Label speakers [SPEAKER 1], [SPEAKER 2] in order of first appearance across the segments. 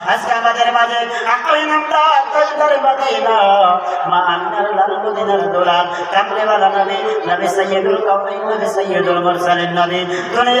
[SPEAKER 1] আজকে আমাদের মাঝে আকলে নামটা তাজদার না মা আন্নার লাল মদিনার দোলাল। কামলে নবী নবী সাইয়্যিদুল কাউনাইন নবী সাইয়্যিদুল মুরসালিন নবী। নাই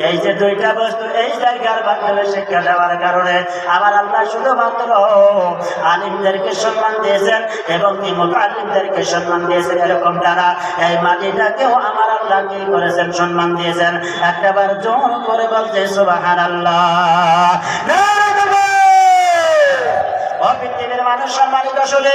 [SPEAKER 1] এই যে দুইটা বস্তু, এই জায়গার মাধ্যমে শিক্ষা দেওয়ার কারণে আমার আল্লাহ শুধুমাত্র আলিমদেরকে সম্মান দিয়েছেন এবং কি মোতালিমদেরকে সম্মান দিয়েছেন এরকম তারা এই মাটিটাকেও আমার আল্লাহ কি করেছেন? সম্মান দিয়েছেন। একটাবার জোর করে বলছে সুবাহান আল্লাহ পৃথিবীর মানুষ সম্মানিত শুনে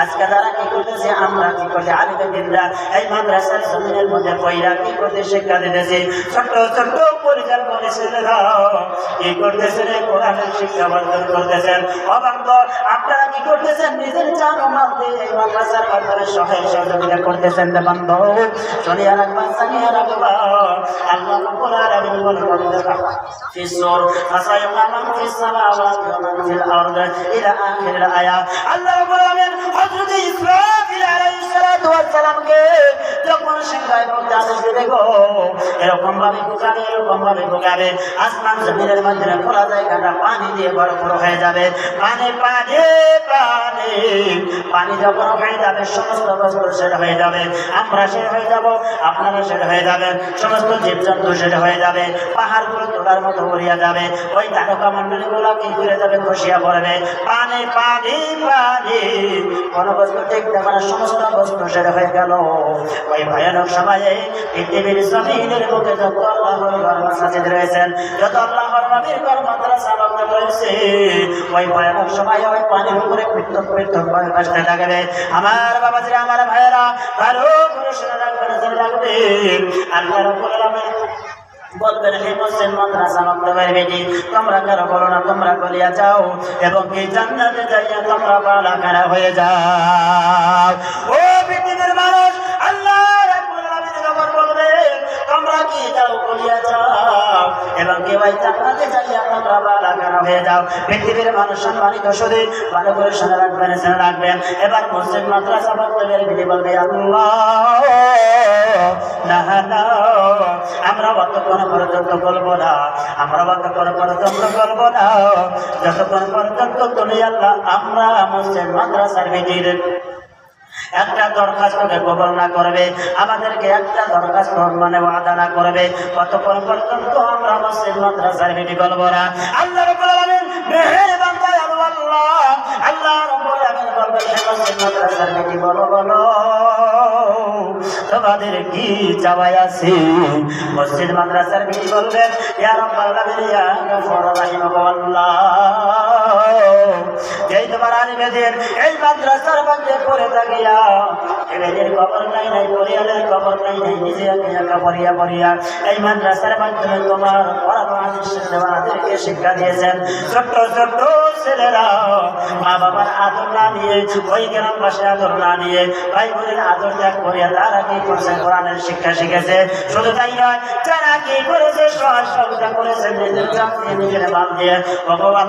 [SPEAKER 1] আজকে তারা করতেছে আমরা কি করছি আলিমে দিনরা এই মাদ্রাসার জমিনের মধ্যে পয়রা কি করতে শিক্ষা দিতেছি? ছোট্ট ছোট্ট পরিচাল করেছেন কি করতেছেন কোরআনের শিক্ষা বর্জন করতেছেন? অবান্তর, আপনারা কি করতেছেন? নিজের চান মাল দিয়ে এই মাদ্রাসার ব্যাপারে সহায় সহযোগিতা করতেছেন দেবান্ধ চলিয়া রাখবা সানিয়া রাখবা আল্লাহ রব্বুল আলামিন বলে ফিসুর ফাসায়কা মান ফিস সামাওয়াতি ওয়া মান ফিল আরদি ইলা আখিরিল আয়াত। আল্লাহ রব্বুল আলামিন হযরত ইসরাফিল আলাইহিস সালাতু ওয়াস সালামকে এরকম ভাবে আসমান মধ্যে খোলা পানি দিয়ে হয়ে যাবে। পানি পানি পানি। পানি যখন যাবে, সমস্ত বস্তু সেটা হয়ে যাবে। আমরা সেটা হয়ে আপনারা সেটা হয়ে যাবেন। সমস্ত জীবজন্তু সেটা হয়ে যাবে। পাহাড়গুলো তোলার মতো উড়িয়া যাবে। ওই তারকা মন্ডলী গুলো কি ঘুরে যাবে, খসিয়া পড়বে। পানি পানি পানি। কোন বস্তু দেখতে পারে, সমস্ত বস্তু সেটা হয়ে গেল। ওই ভয়ানক সময়ে পৃথিবীর আল্লাহর আল্লাহর ওই ভয়ানক উপরে পৃথক পৃথক ভাবে ভাসতে আমার বাবাজিরা আমার ভাইয়েরা, ভালো করে শুনে রাখবেন জেনে রাখবেন আল্লাহ রব্বুল আলামিন বলবেন, হে মুসলিম মাদ্রাসা বেটি, তোমরা কারও বলো না, তোমরা গলিয়া যাও, এবং এই জান্নাতে যাইয়া তোমরা বালা খারা হয়ে যাও। ও এবং কে ভাই জান্নাতে যাইয়া তোমরা বালা হয়ে যাও? পৃথিবীর মানুষ ভালো করে রাখবেন রাখবেন। মুসলিম বলবে না না আমরা অতক্ষণ পর্যন্ত বলব না, আমরা যতক্ষণ আল্লাহ, আমরা মুসলিম মাদ্রাসার ভিজির একটা দরখাস্তকে কবল না করবে, আমাদেরকে একটা দরখাস্ত মানে ওয়াদা না করবে। কতক্ষণ পর্যন্ত আমরা মুসলিম মাদ্রাসার ভিটি বলব না। আল্লাহ আল্লাহ বলবেন মাদ্রাসার মসজিদ, মাদ্রাসার বলবেন আল্লাহ যেই তোমার আলিমেদের এই মাদ্রাসার মধ্যে পড়ে থাকিয়া এদের খবর নাই নাই পরিয়ালের খবর নাই নাই নিজে একা পড়িয়া পড়িয়া এই মাদ্রাসার মাধ্যমে তোমার আমাদেরকে শিক্ষা দিয়েছেন। ছোট্ট ছোট্ট ছেলেরা মা বাবার আদর না নিয়ে, ওই গ্রাম পাশে আদর না নিয়ে ভাই বোনের আদর ত্যাগ করিয়া তারা কি করছে, কোরআনের শিক্ষা শিখেছে? শুধু তাই নয় যারা কি করেছে? সহযোগিতা করেছে? নিজের জান দিয়ে, নিজের বাদ দিয়ে। ভগবান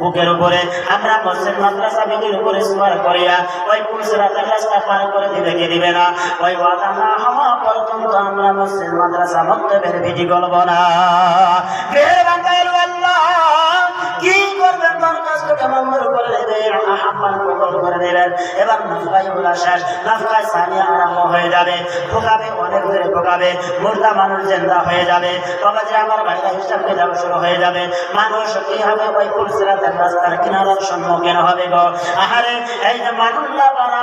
[SPEAKER 1] বুকের উপরে। আমরা মসজিদ, মাদ্রাসা বিধির উপরে সুমার করিয়া ওই পুরুষরা রাস্তা পার করে দিবে কি দিবে না? ওই ওয়াদা না হওয়া পর্যন্ত আমরা মসজিদ, মাদ্রাসা মধ্যে বিধি গলব না। মঞ্জুর করে নেবেন আহ্বান কবল করে নেবেন এবার নাফকাই বলা শেষ। নাফকায় সানিয়া আরম্ভ হয়ে যাবে। ঠোকাবে অনেক দূরে ঠোকাবে মুর্দা মানুষ জেন্দা হয়ে যাবে। বাবা যে আমার বাড়িটা হিসাব কিতাব শুরু হয়ে যাবে। মানুষ কি হবে? ওই পুলসিরাতের রাস্তার কিনারার সম্মুখীন হবে গো। আহারে, এই যে মানুল্লা পাড়া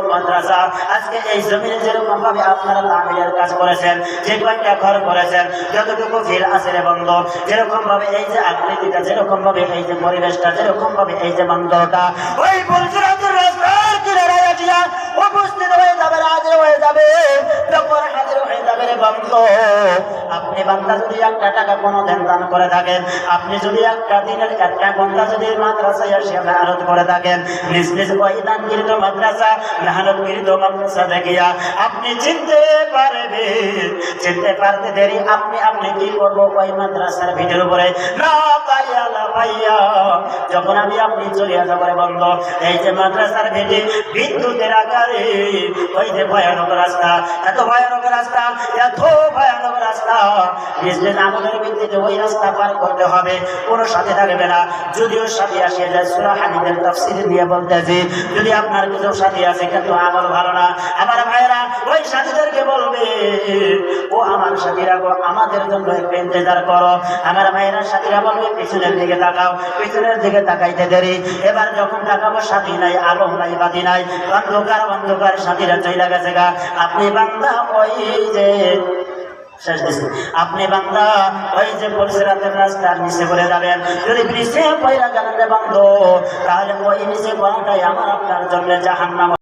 [SPEAKER 1] মাদ্রাসা, আজকে এই জমিনে যেরকম ভাবে আপনারা তামিলের কাজ করেছেন, যে কয়েকটা ঘর করেছেন, যতটুকু ফিল আছে রে বন্ধ যেরকম ভাবে এই যে আকৃতিটা যেরকম ভাবে এই যে পরিবেশটা যেরকম ভাবে এই যে বন্ধটা ওই উপস্থিত হয়ে যাবে হাজির হয়ে যাবে যখন হাজির হয়ে যাবে রে বন্ধ। আপনি বান্দা যদি একটা টাকা কোনো দেন দান করে থাকেন, আপনি যদি একটা দিনের একটা ঘণ্টা যদি মাদ্রাসায় আসিয়া মেহনত করে থাকেন, নিজ নিজ ওই দানকৃত মাদ্রাসা মেহনতকৃত মাদ্রাসা দেখিয়া আপনি চিনতে পারবেন। চিনতে পারতে দেরি, আপনি আপনি কি করব? ওই মাদ্রাসার ভিডিওর উপরে না পাইয়া যখন আমি আপনি চলে আসা পরে বন্ধ এই যে মাদ্রাসার ভেটে বিদ্যুতের আকারে, ওই যে ভয়ানক রাস্তা, এত ভয়ানক রাস্তা, এত ভয়ানক রাস্তা। নিজ নিজ আমাদের ভিত্তিতে ওই রাস্তা পার করতে হবে, কোনো সাথে থাকবে না। যদিও সাথে আসিয়া যায়, সুরা হানিদের তফসিল দিয়ে বলতেছি, যদি আপনার কিছু সাথী আছে কিন্তু আমার ভালো না। আমার ভাইয়েরা, ওই সাথীদেরকে বলবে, ও আমার সাথীরা গো, আমাদের জন্য একটু ইন্তজার করো। আমার ভাইয়েরা, সাথীরা বলবে, পিছনের দিকে তাকাও, পিছনের দিকে তাকাইতে দেরি। এবার যখন তাকাবো, সাথী নাই আলো নাই, বাতি নাই, অন্ধকার অন্ধকার সাথীরা চইলা গেছে গা। আপনি বান্দা, ওই যে আপনি বান্দা, ওই যে পরিসরাতের রাস্তার নিচে করে যাবেন। যদি নিচে পয়রা জানাতে বান্ধ তাহলে ওই নিচে করাটাই আমার আপনার জন্য জাহান্নাম।